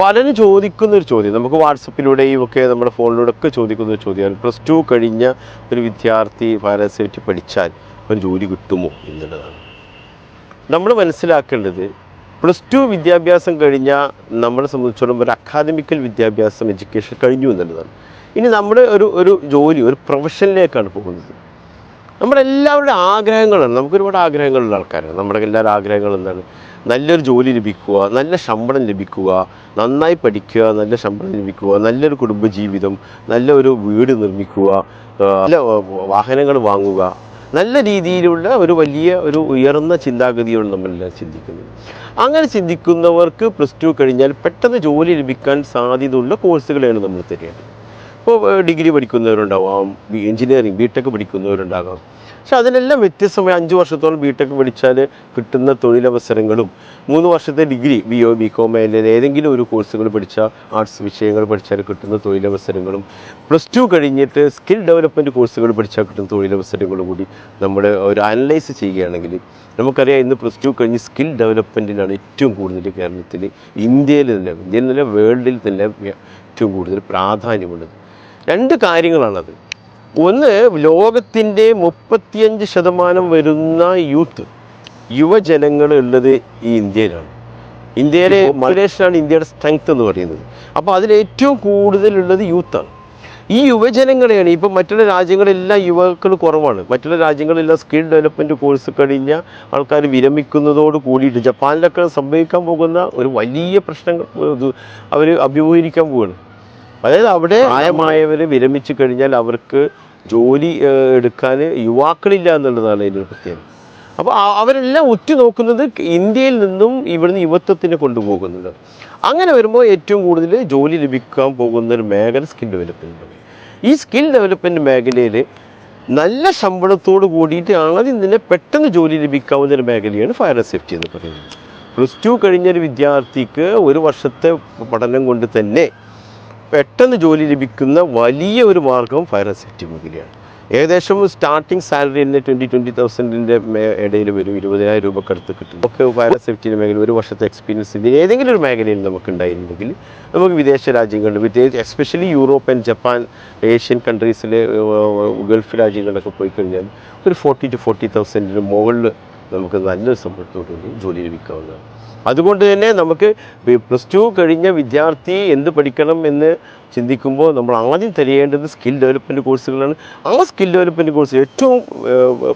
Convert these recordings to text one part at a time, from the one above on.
പലരും ചോദിക്കുന്ന ഒരു ചോദ്യം. നമുക്ക് വാട്സപ്പിലൂടെയും ഒക്കെ നമ്മുടെ ഫോണിലൂടെ ഒക്കെ ചോദിക്കുന്ന ഒരു ചോദ്യമാണ്. പ്ലസ് ടു കഴിഞ്ഞ ഒരു വിദ്യാർത്ഥി സേഫ്റ്റി പഠിച്ചാൽ ഒരു ജോലി കിട്ടുമോ എന്നുള്ളതാണ്. നമ്മൾ മനസ്സിലാക്കേണ്ടത് പ്ലസ് ടു വിദ്യാഭ്യാസം കഴിഞ്ഞ നമ്മളെ സംബന്ധിച്ചിടത്തോളം ഒരു അക്കാദമിക്കൽ വിദ്യാഭ്യാസം എഡ്യൂക്കേഷൻ കഴിഞ്ഞു എന്നുള്ളതാണ്. ഇനി നമ്മുടെ ഒരു ഒരു ജോലി ഒരു പ്രൊഫഷനിലേക്കാണ് പോകുന്നത്. നമ്മുടെ എല്ലാവരുടെ ആഗ്രഹങ്ങളാണ്. നമുക്ക് ഒരുപാട് ആഗ്രഹങ്ങളുള്ള ആൾക്കാരാണ്. നമ്മുടെ എല്ലാവരുടെ ആഗ്രഹങ്ങൾ എന്താണ്? നല്ലൊരു ജോലി ലഭിക്കുക നല്ല ശമ്പളം ലഭിക്കുക നന്നായി പഠിക്കുക നല്ല ശമ്പളം ലഭിക്കുക നല്ലൊരു കുടുംബജീവിതം നല്ലൊരു വീട് നിർമ്മിക്കുക നല്ല വാഹനങ്ങൾ വാങ്ങുക. നല്ല രീതിയിലുള്ള ഒരു വലിയ ഒരു ഉയർന്ന ചിന്താഗതിയാണ് നമ്മളെല്ലാം ചിന്തിക്കുന്നത് അങ്ങനെ ചിന്തിക്കുന്നവർക്ക് പ്ലസ് ടു കഴിഞ്ഞാൽ പെട്ടെന്ന് ജോലി ലഭിക്കാൻ സാധ്യതയുള്ള കോഴ്സുകളാണ് നമ്മൾ തരേണ്ടത് ഇപ്പോൾ ഡിഗ്രി പഠിക്കുന്നവരുണ്ടാവാം. എഞ്ചിനീയറിംഗ് ബി ടെക് പഠിക്കുന്നവരുണ്ടാകാം. പക്ഷെ അതിനെല്ലാം വ്യത്യസ്തമായി അഞ്ച് വർഷത്തോളം ബി ടെക് പഠിച്ചാൽ കിട്ടുന്ന തൊഴിലവസരങ്ങളും മൂന്ന് വർഷത്തെ degree B O B com അല്ലെങ്കിൽ ഏതെങ്കിലും ഒരു കോഴ്സുകൾ പഠിച്ചാൽ ആർട്സ് വിഷയങ്ങൾ പഠിച്ചാൽ കിട്ടുന്ന തൊഴിലവസരങ്ങളും പ്ലസ് ടു കഴിഞ്ഞിട്ട് സ്കിൽ ഡെവലപ്മെന്റ് കോഴ്സുകൾ പഠിച്ചാൽ കിട്ടുന്ന തൊഴിലവസരങ്ങളും കൂടി നമ്മൾ ഒരു അനലൈസ് ചെയ്യുകയാണെങ്കിൽ നമുക്കറിയാം ഇന്ന് പ്ലസ് ടു കഴിഞ്ഞ് സ്കിൽ ഡെവലപ്മെന്റിനാണ് ഏറ്റവും കൂടുതൽ കേരളത്തിൽ ഇന്ത്യയിൽ തന്നെ ഇന്ത്യയിൽ തന്നെ വേൾഡിൽ തന്നെ ഏറ്റവും കൂടുതൽ പ്രാധാന്യമുള്ളത്. രണ്ട് കാര്യങ്ങളാണത്. ഒന്ന് ലോകത്തിന്റെ മുപ്പത്തിയഞ്ച് ശതമാനം വരുന്ന യൂത്ത് യുവജനങ്ങൾ ഉള്ളത് ഈ ഇന്ത്യയിലാണ്. ഇന്ത്യയിലെ മലേഷ്യയാണ് ഇന്ത്യയുടെ സ്ട്രെങ്ത് എന്ന് പറയുന്നത്. അപ്പോൾ അതിൽ ഏറ്റവും കൂടുതലുള്ളത് യൂത്താണ്. ഈ യുവജനങ്ങളെയാണ് ഇപ്പം മറ്റുള്ള രാജ്യങ്ങളെല്ലാം യുവാക്കൾ കുറവാണ്. മറ്റുള്ള രാജ്യങ്ങളെല്ലാം സ്കിൽ ഡെവലപ്മെന്റ് കോഴ്സ് കഴിഞ്ഞ ആൾക്കാർ വിരമിക്കുന്നതോട് കൂടിയിട്ട് ജപ്പാനിലൊക്കെ സംഭവിക്കാൻ പോകുന്ന ഒരു വലിയ പ്രശ്നങ്ങൾ അവർ അഭിമുഖീകരിക്കാൻ പോവുകയാണ് അതായത് അവിടെ പ്രായമായവർ വിരമിച്ചു കഴിഞ്ഞാൽ അവർക്ക് ജോലി എടുക്കാൻ യുവാക്കളില്ല എന്നുള്ളതാണ് ഇതിന്റെ പ്രത്യേകത. അപ്പോൾ അവരെല്ലാം ഉറ്റുനോക്കുന്നത് ഇന്ത്യയിൽ നിന്നും ഇവിടുന്ന് യുവത്വത്തിനെ കൊണ്ടുപോകുന്നത്. അങ്ങനെ വരുമ്പോൾ ഏറ്റവും കൂടുതൽ ജോലി ലഭിക്കാൻ പോകുന്ന ഒരു മേഖല സ്കിൽ ഡെവലപ്മെന്റ് ഈ സ്കിൽ ഡെവലപ്മെന്റ് മേഖലയിൽ നല്ല ശമ്പളത്തോട് കൂടിയിട്ട് ആദ്യം തന്നെ പെട്ടെന്ന് ജോലി ലഭിക്കാവുന്ന ഒരു മേഖലയാണ് ഫയർ ആൻഡ് സേഫ്റ്റി എന്ന് പറയുന്നത്. പ്ലസ് ടു കഴിഞ്ഞൊരു വിദ്യാർത്ഥിക്ക് ഒരു വർഷത്തെ പഠനം കൊണ്ട് തന്നെ പെട്ടെന്ന് ജോലി ലഭിക്കുന്ന വലിയ ഒരു മാർഗം ഫയർ ആൻഡ് സേഫ്റ്റി മേഖലയാണ് ഏകദേശം സ്റ്റാർട്ടിങ് സാലറി തന്നെ ട്വന്റി ട്വന്റി തൗസൻഡിന്റെ ഇടയിൽ വരും. ഇരുപതിനായിരം രൂപക്കടുത്ത് കിട്ടും. ഒക്കെ ഫയർ ആൻഡ് സേഫ്റ്റി മേഖല ഒരു വർഷത്തെ എക്സ്പീരിയൻസ് ഇത് ഏതെങ്കിലും ഒരു മേഖലയിൽ നമുക്ക് ഉണ്ടായിരുന്നെങ്കിൽ നമുക്ക് വിദേശ രാജ്യങ്ങളിൽ വിദേശ especially Europe and Japan Asian കൺട്രീസിലെ Gulf രാജ്യങ്ങളിലൊക്കെ പോയി കഴിഞ്ഞാൽ ഒരു ഫോർട്ടി ടു ഫോർട്ടി തൗസൻഡിന് മുകളിൽ നമുക്ക് നല്ലൊരു സമ്പളത്തോടുകൂടി ജോലി ലഭിക്കാവുന്നതാണ് അതുകൊണ്ട് തന്നെ നമുക്ക് പ്ലസ് ടു കഴിഞ്ഞ വിദ്യാർത്ഥി എന്ത് പഠിക്കണം എന്ന് ചിന്തിക്കുമ്പോൾ നമ്മൾ ആദ്യം തിരയേണ്ടത് സ്കിൽ ഡെവലപ്മെന്റ് കോഴ്സുകളാണ് ആ സ്കിൽ ഡെവലപ്മെന്റ് കോഴ്സ് ഏറ്റവും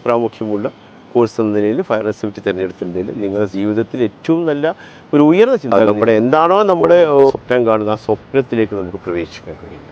പ്രാമുഖ്യമുള്ള കോഴ്സ് എന്ന നിലയിൽ ഫയർ സേഫ്റ്റി തിരഞ്ഞെടുത്തതിൽ നിങ്ങളുടെ ജീവിതത്തിൽ ഏറ്റവും നല്ല ഒരു ഉയർന്ന ചിന്ത. നമ്മുടെ എന്താണോ നമ്മുടെ സ്വപ്നം കാണുന്നത് ആ സ്വപ്നത്തിലേക്ക് നമുക്ക് പ്രവേശിക്കാൻ കഴിയും